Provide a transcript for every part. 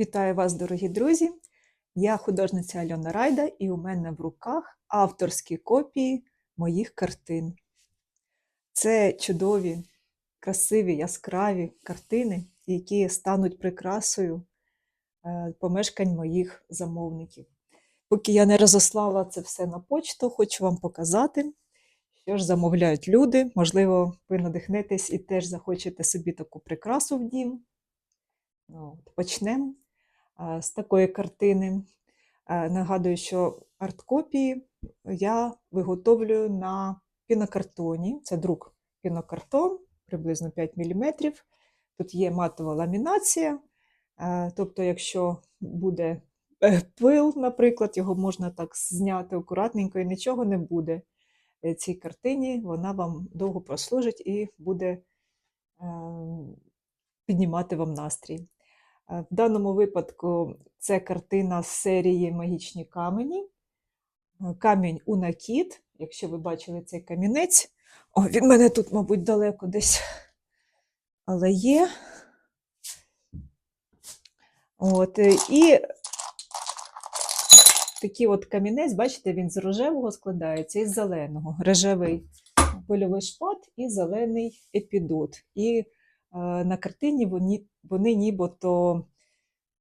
Вітаю вас, дорогі друзі! Я художниця Альона Райда, і у мене в руках авторські копії моїх картин. Це чудові, красиві, яскраві картини, які стануть прикрасою е, помешкань моїх замовників. Поки я не розослала це все на почту, хочу вам показати, що ж замовляють люди. Можливо, ви надихнетесь і теж захочете собі таку прикрасу в дім. Ну, Почнемо з такої картини. Нагадую, що арт-копії я виготовлюю на пінокартоні. Це друк пінокартон, приблизно 5 мм. Тут є матова ламінація. Тобто, якщо буде е, пил, наприклад, його можна так зняти акуратненько і нічого не буде е, цій картині, вона вам довго прослужить і буде е, піднімати вам настрій. Е, В даному випадку це картина з серії Магічні камені. Е, Камінь у накид. Якщо ви бачили цей камінець, о, він мене тут, мабуть, далеко десь, але є. От, е, і такий от камінець, бачите, він з рожевого складається і з зеленого. Рожевий пильовий шпат і зелений епідот. І е, на картині вони, вони нібито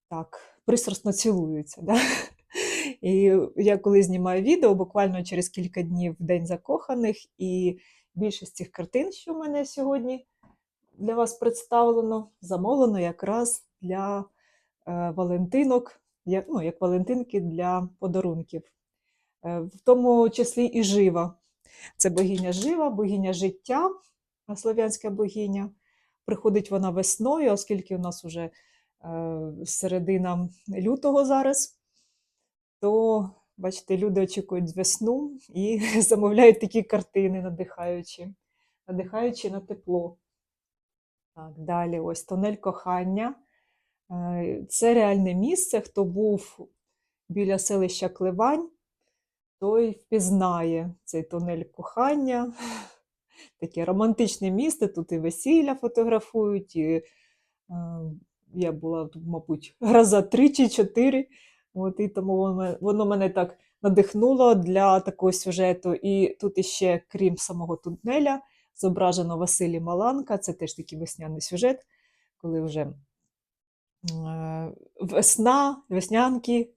так пристрасно цілуються. Да? І я коли знімаю відео, буквально через кілька днів День закоханих, і більшість цих картин, що в мене сьогодні для вас представлено, замовлено якраз для е, Валентинок, як, ну, як Валентинки для подарунків. Е, в тому числі і жива. Це богиня жива, богиня життя, слов'янська богиня. Приходить вона весною, оскільки у нас вже е, середина лютого зараз, то, бачите, люди очікують весну і замовляють такі картини, надихаючі, надихаючи на тепло. Так, далі ось тунель кохання. Е, Це реальне місце. Хто був біля селища Кливань, той впізнає цей тунель кохання. Таке романтичне місце, тут і весілля фотографують, і е, я була тут, мабуть, раза три чи чотири. От, і тому воно, мене так надихнуло для такого сюжету. І тут іще, крім самого тунеля, зображено Василій Маланка. Це теж такий весняний сюжет, коли вже е, весна, веснянки,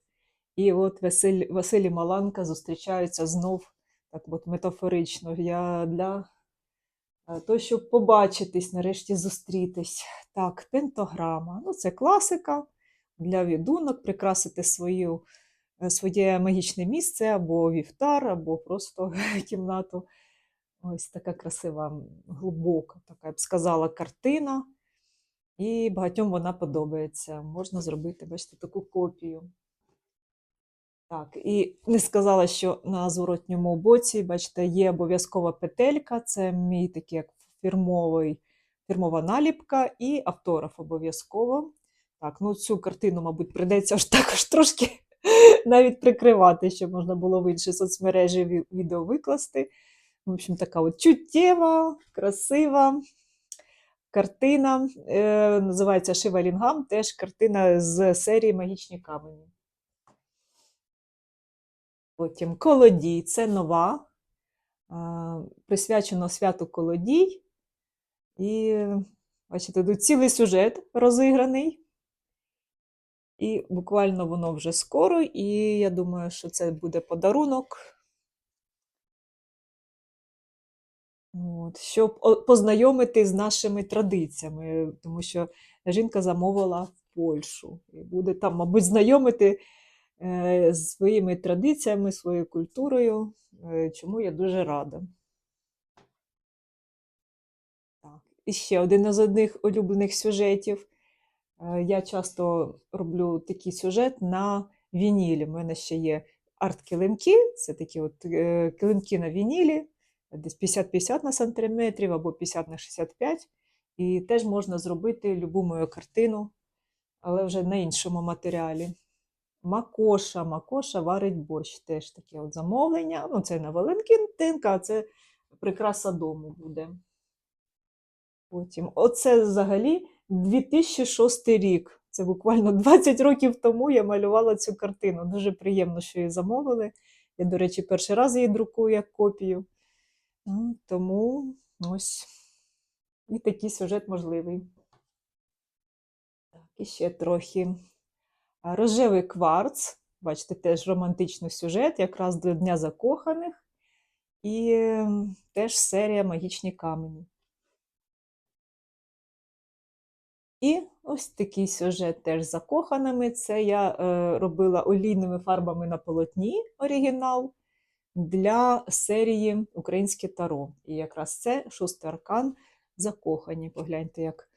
і от Василь, Василій Маланка зустрічаються знов так от метафорично. Я для е, того, щоб побачитись, нарешті зустрітись. Так, пентограма. Ну, це класика для відунок, прикрасити свою, е, своє магічне місце або вівтар, або просто кімнату. Ось така красива, глибока, така, я б сказала, картина. І багатьом вона подобається. Можна зробити, бачите, таку копію. Так, і не сказала, що на зворотньому боці, бачите, є обов'язкова петелька, це мій такий як фірмовий, фірмова наліпка і автограф обов'язково. Так, ну цю картину, мабуть, прийдеться аж також трошки навіть прикривати, щоб можна було в інші соцмережі відео викласти. В общем, така от чуттєва, красива картина. Е, називається Шива Лінгам, теж картина з серії Магічні камені. Потім Колодій це нова, присвячено святу Колодій. І, бачите, тут цілий сюжет розіграний. І буквально воно вже скоро, і я думаю, що це буде подарунок. От, щоб познайомити з нашими традиціями, тому що жінка замовила в Польщу і буде там, мабуть, знайомити з своїми традиціями, своєю культурою, е, чому я дуже рада. Так. І ще один із одних улюблених сюжетів. Е, Я часто роблю такий сюжет на вінілі. У мене ще є арт-килимки, це такі от е, килимки на вінілі, десь 50-50 на сантиметрів або 50 на 65. І теж можна зробити любу мою картину, але вже на іншому матеріалі. Макоша, Макоша варить борщ. Теж таке от замовлення. Ну, це на Валентинка, а це прикраса дому буде. Потім, оце взагалі 2006 рік. Це буквально 20 років тому я малювала цю картину. Дуже приємно, що її замовили. Я, до речі, перший раз її друкую як копію. Ну, Тому ось і такий сюжет можливий. Так, і ще трохи. Рожевий кварц. Бачите, теж романтичний сюжет, якраз до Дня закоханих. І ем, теж серія Магічні камені. І ось такий сюжет теж закоханими. Це я е, робила олійними фарбами на полотні оригінал для серії Українське таро. І якраз це шостий аркан закохані. Погляньте, як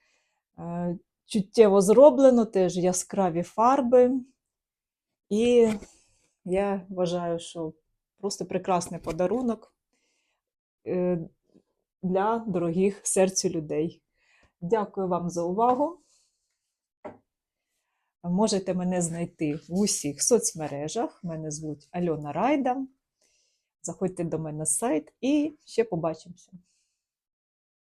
е, чуттєво зроблено, теж яскраві фарби. І я вважаю, що просто прекрасний подарунок е, для дорогих серцю людей. Дякую вам за увагу. Можете мене знайти в усіх соцмережах. Мене звуть Альона Райда. Заходьте до мене на сайт і ще побачимося.